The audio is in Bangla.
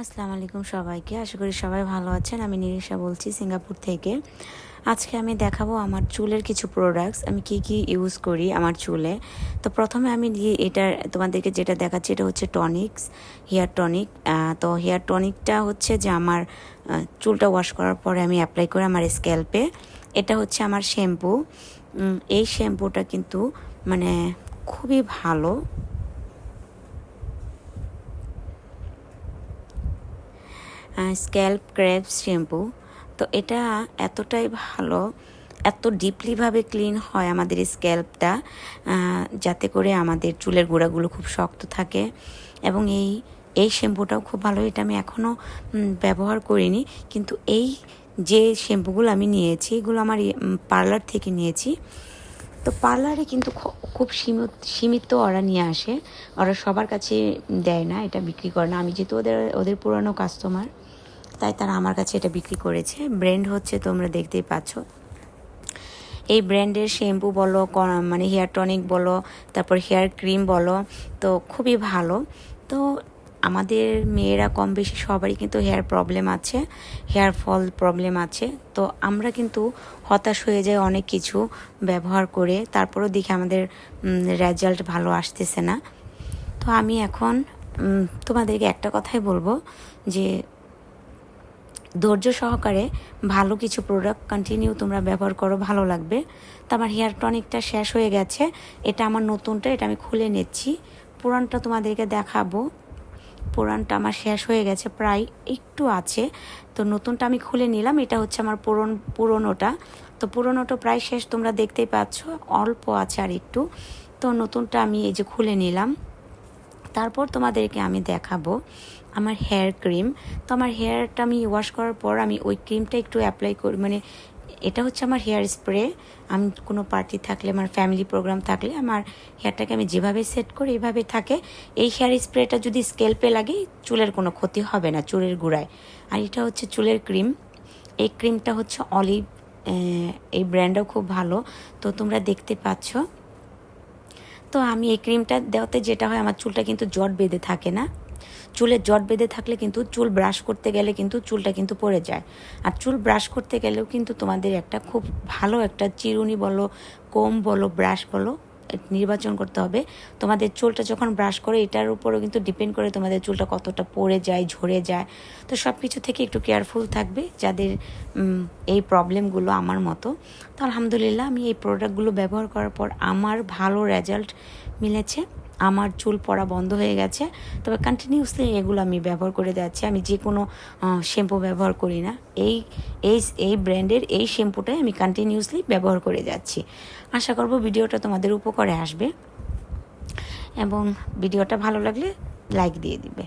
আসসালামু আলাইকুম সবাইকে। আশা করি সবাই ভালো আছেন। আমি নিরিশা বলছি সিঙ্গাপুর থেকে। আজকে আমি দেখাবো আমার চুলের কিছু প্রোডাক্টস আমি কি কি ইউজ করি আমার চুলে। তো প্রথমে আমি এটা তোমাদেরকে যেটা দেখাচ্ছি, এটা হচ্ছে টনিক্স হেয়ার টনিক তো হেয়ার টনিকটা হচ্ছে যে আমার চুলটা ওয়াশ করার পরে আমি অ্যাপ্লাই করি আমার স্ক্যাল্পে এটা হচ্ছে আমার শ্যাম্পু এই শ্যাম্পুটা কিন্তু মানে খুবই ভালো। স্ক্যাল্প ক্র্যাপ শ্যাম্পু তো এটা এতটাই ভালো, এত ডিপলিভাবে ক্লিন হয় আমাদের স্ক্যাল্পটা যাতে করে আমাদের চুলের গোড়াগুলো খুব শক্ত থাকে। এবং এই এই শ্যাম্পুটাও খুব ভালো, এটা আমি এখনও ব্যবহার করিনি। কিন্তু এই যে শ্যাম্পুগুলো আমি নিয়েছি, এগুলো আমার পার্লার থেকে নিয়েছি। তো পার্লারে কিন্তু খুব সীমিত সীমিত ওরা নিয়ে আসে। ওরা সবার কাছে দেয় না, এটা বিক্রি করে না। আমি যেহেতু ওদের ওদের পুরানো কাস্টমার তাই তারা আমার কাছে এটা বিক্রি করেছে। ব্র্যান্ড হচ্ছে তোমরা দেখতেই পাচ্ছ। এই ব্র্যান্ডের শ্যাম্পু বলো মানে হেয়ার টনিক বলো, তারপর হেয়ার ক্রিম বলো, তো খুবই ভালো। তো আমাদের মেয়েরা কম বেশি সবারই কিন্তু হেয়ার প্রবলেম আছে হেয়ার ফল প্রবলেম আছে। তো আমরা কিন্তু হতাশ হয়ে যাই অনেক কিছু ব্যবহার করে, তারপরেও দেখি আমাদের রেজাল্ট ভালো আসতেছে না। তো আমি এখন তোমাদেরকে একটা কথাই বলব যে, ধৈর্য সহকারে ভালো কিছু প্রোডাক্ট কন্টিনিউ তোমরা ব্যবহার করো, ভালো লাগবে। তো আমার হেয়ার টনিকটা শেষ হয়ে গেছে, এটা আমার নতুনটা, এটা আমি খুলে নিচ্ছি। পুরানটা তোমাদেরকে দেখাবো। পুরানটা আমার শেষ হয়ে গেছে, প্রায় একটু আছে। তো নতুনটা আমি খুলে নিলাম, এটা হচ্ছে আমার পুরন, পুরনোটা। তো পুরনোটা প্রায় শেষ, তোমরা দেখতেই পাচ্ছ, অল্প আছে আর একটু। তো নতুনটা আমি এই যে খুলে নিলাম। তারপর তোমাদেরকে আমি দেখাবো আমার হেয়ার ক্রিম। তো আমার হেয়ারটা আমি ওয়াশ করার পর আমি ওই ক্রিমটা একটু অ্যাপ্লাই করি মানে এটা হচ্ছে আমার হেয়ার স্প্রে। আমি কোনো পার্টি থাকলে, আমার ফ্যামিলি প্রোগ্রাম থাকলে আমার হেয়ারটাকে আমি যেভাবে সেট করি এইভাবে থাকে। এই হেয়ার স্প্রেটা যদি স্কেলপে লাগে, চুলের কোনো ক্ষতি হবে না, চুলের গোড়ায়। আর এটা হচ্ছে চুলের ক্রিম। এই ক্রিমটা হচ্ছে অলিভ এই ব্র্যান্ডও খুব ভালো। তো তোমরা দেখতে পাচ্ছ। তো আমি এই ক্রিমটা দেওয়াতে যেটা হয়, আমার চুলটা কিন্তু জট বেঁধে থাকে না। চুলে জট বেঁধে থাকলে কিন্তু চুল ব্রাশ করতে গেলে কিন্তু চুলটা কিন্তু পড়ে যায়। আর চুল ব্রাশ করতে গেলেও কিন্তু তোমাদের একটা খুব ভালো একটা চিরুনি বলো কোম বলো ব্রাশ বলো নির্বাচন করতে হবে। তোমাদের চুলটা যখন ব্রাশ করে, এটার উপরও কিন্তু ডিপেন্ড করে তোমাদের চুলটা কতটা পড়ে যায়, ঝরে যায়। তো সব কিছু থেকে একটু কেয়ারফুল থাকবে যাদের এই প্রবলেমগুলো আমার মতো। তো আলহামদুলিল্লাহ, আমি এই প্রোডাক্টগুলো ব্যবহার করার পর আমার ভালো রেজাল্ট মিলেছে। আমার চুল পড়া বন্ধ হয়ে গেছে। তবে কন্টিনিউসলি এগুলো আমি ব্যবহার করে যাচ্ছি। আমি যে কোনো শ্যাম্পু ব্যবহার করি না। এই এই এই ব্র্যান্ডের এই শ্যাম্পুটাই আমি কন্টিনিউসলি ব্যবহার করে যাচ্ছি। আশা করব ভিডিওটা তোমাদের উপকারে আসবে। এবং ভিডিওটা ভালো লাগলে লাইক দিয়ে দিবে।